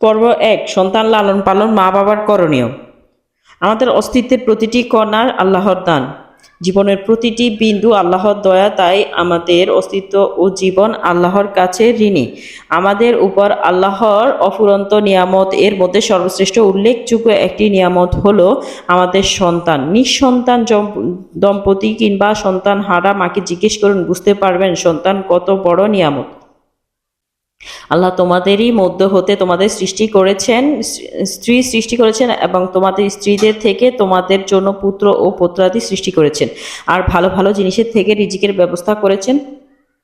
পর্ব এক, সন্তান লালন পালন মা বাবার করণীয়। আমাদের অস্তিত্বের প্রতিটি কণা আল্লাহর দান। জীবনের প্রতিটি বিন্দু আল্লাহর দয়া, তাই আমাদের অস্তিত্ব ও জীবন আল্লাহর কাছে ঋণী। আমাদের উপর আল্লাহর অফুরন্ত নিয়ামত, এর মধ্যে সর্বশ্রেষ্ঠ উল্লেখযোগ্য একটি নিয়ামত হলো আমাদের সন্তান। নিঃসন্তান দম্পতি কিংবা সন্তান হারা, মাকে জিজ্ঞেস করুন, বুঝতে পারবেন সন্তান কত বড় নিয়ামত? আল্লাহ তোমাদেরই মধ্য হতে তোমাদের সৃষ্টি করেছেন, স্ত্রী সৃষ্টি করেছেন এবং তোমাদের স্ত্রীদের থেকে তোমাদের জন্য পুত্র ও পুত্রাদি সৃষ্টি করেছেন। আর ভালো ভালো জিনিসের থেকে রিজিকের ব্যবস্থা করেছেন।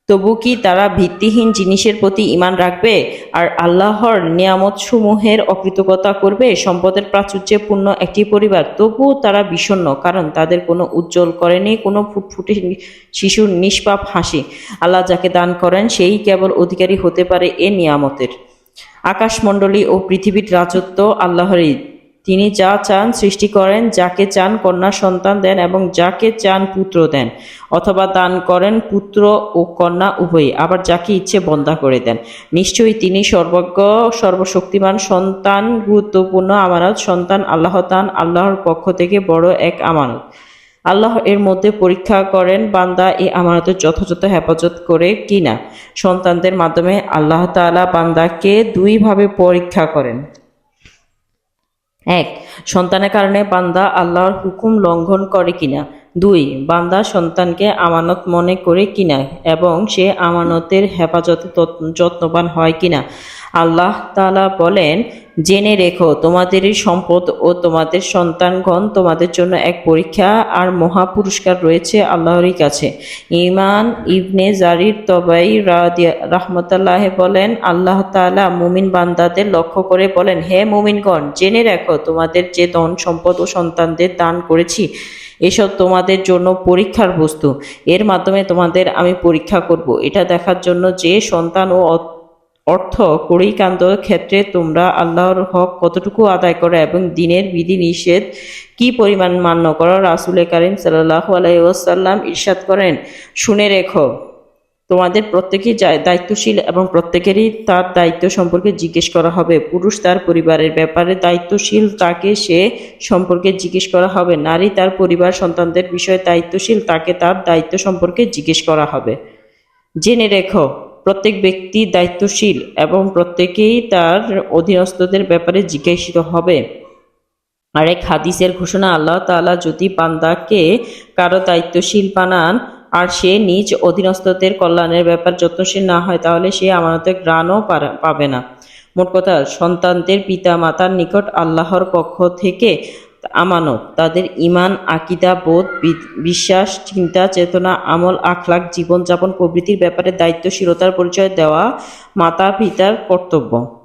তবু কি তারা ভিত্তিহীন জিনিসের প্রতি ইমান রাখবে? আর আল্লাহর নিয়ামত সমূহের অকৃতজ্ঞতা করবে? সম্পদের প্রাচুর্যে পূর্ণ একটি পরিবার। তবুও তারা বিষণ্ণ, কারণ তাদের কোনো উজ্জ্বল করেনি, কোনো ফুটফুটে শিশুর নিষ্পাপ হাসি। আল্লাহ যাকে দান করেন, সেই কেবল অধিকারী হতে পারে এ নিয়ামতের। আকাশমণ্ডলী ও পৃথিবীর রাজত্ব আল্লাহরই। তিনি যা চান সৃষ্টি করেন, যাকে চান কন্যা সন্তান দেন এবং যাকে চান পুত্র দেন, অথবা দান করেন পুত্র ও কন্যা উভয়ই, আবার যাকে ইচ্ছে বন্ধা করে দেন। নিশ্চয়ই তিনি সর্বজ্ঞ, সর্বশক্তিমান সন্তান, গুরুত্বপূর্ণ আমানত সন্তান, আল্লাহ তান আল্লাহর পক্ষ থেকে বড় এক আমানত। আল্লাহ এর মধ্যে পরীক্ষা করেন, বান্দা এই আমানতের যথাযথ হেফাজত করে কিনা। সন্তানদের মাধ্যমে আল্লাহ তাআলা বান্দাকে দুইভাবে পরীক্ষা করেন। এক, সন্তানের কারণে বান্দা আল্লাহর হুকুম লঙ্ঘন করে কিনা। দুই, বান্দা সন্তানকে আমানত মনে করে কিনা এবং সে আমানতের হেফাজতে যত্নবান হয় কিনা। আল্লাহ তাআলা বলেন, জেনে রেখো, তোমাদেরই সম্পদ ও তোমাদের সন্তানগণ তোমাদের জন্য এক পরীক্ষা আর মহা পুরস্কার রয়েছে আল্লাহরই কাছে। ইমান ইবনে জারির তবাই রাহমাতাল্লাহ বলেন, আল্লাহ তাআলা মুমিন বান্দাদের লক্ষ্য করে বলেন, হে মুমিনগণ, জেনে রেখো, তোমাদের যে ধন সম্পদ ও সন্তানদের দান করেছি, এসব তোমাদের জন্য পরীক্ষার বস্তু। এর মাধ্যমে তোমাদের আমি পরীক্ষা করব। এটা দেখার জন্য যে সন্তান ও অর্থ কড়িকান্ত ক্ষেত্রে তোমরা আল্লাহর হক কতটুকু আদায় করো এবং দিনের বিধি নিষেধ কি পরিমাণ মান্য করো? রাসুল করিম সাল্লাহ আলাইসাল্লাম ইরশাদ করেন, শুনে রেখো, তোমাদের প্রত্যেকেই দায়িত্বশীল এবং প্রত্যেকেরই তার দায়িত্ব সম্পর্কে জিজ্ঞেস করা হবে। পুরুষ তার পরিবারের ব্যাপারে দায়িত্বশীল তাকে সে সম্পর্কে জিজ্ঞেস করা হবে। নারী তার পরিবার সন্তানদের বিষয়ে দায়িত্বশীল তাকে তার দায়িত্ব সম্পর্কে জিজ্ঞেস করা হবে। জেনে রেখো প্রত্যেক ব্যক্তি দায়িত্বশীল এবং প্রত্যেকেই তার অধীনস্থদের ব্যাপারে জিজ্ঞাসিত হবে। আরেক হাদিসের ঘোষণা, আল্লাহ তাআলা যদি বান্দাকে কারও দায়িত্বশীল বানান আর সে নিজ অধীনস্থদের কল্যাণের ব্যাপার যত্নশীল না হয়, তাহলে সে আমানতের গ্রাণও পাবে না। মোট কথা, সন্তানদের পিতা মাতার নিকট আল্লাহর পক্ষ থেকে আমানত, তাদের ইমান আকিদা, বোধ বিশ্বাস, চিন্তা, চেতনা, আমল আখলাক জীবনযাপন প্রভৃতির ব্যাপারে দায়িত্বশীলতার পরিচয় দেওয়া মাতা পিতার কর্তব্য।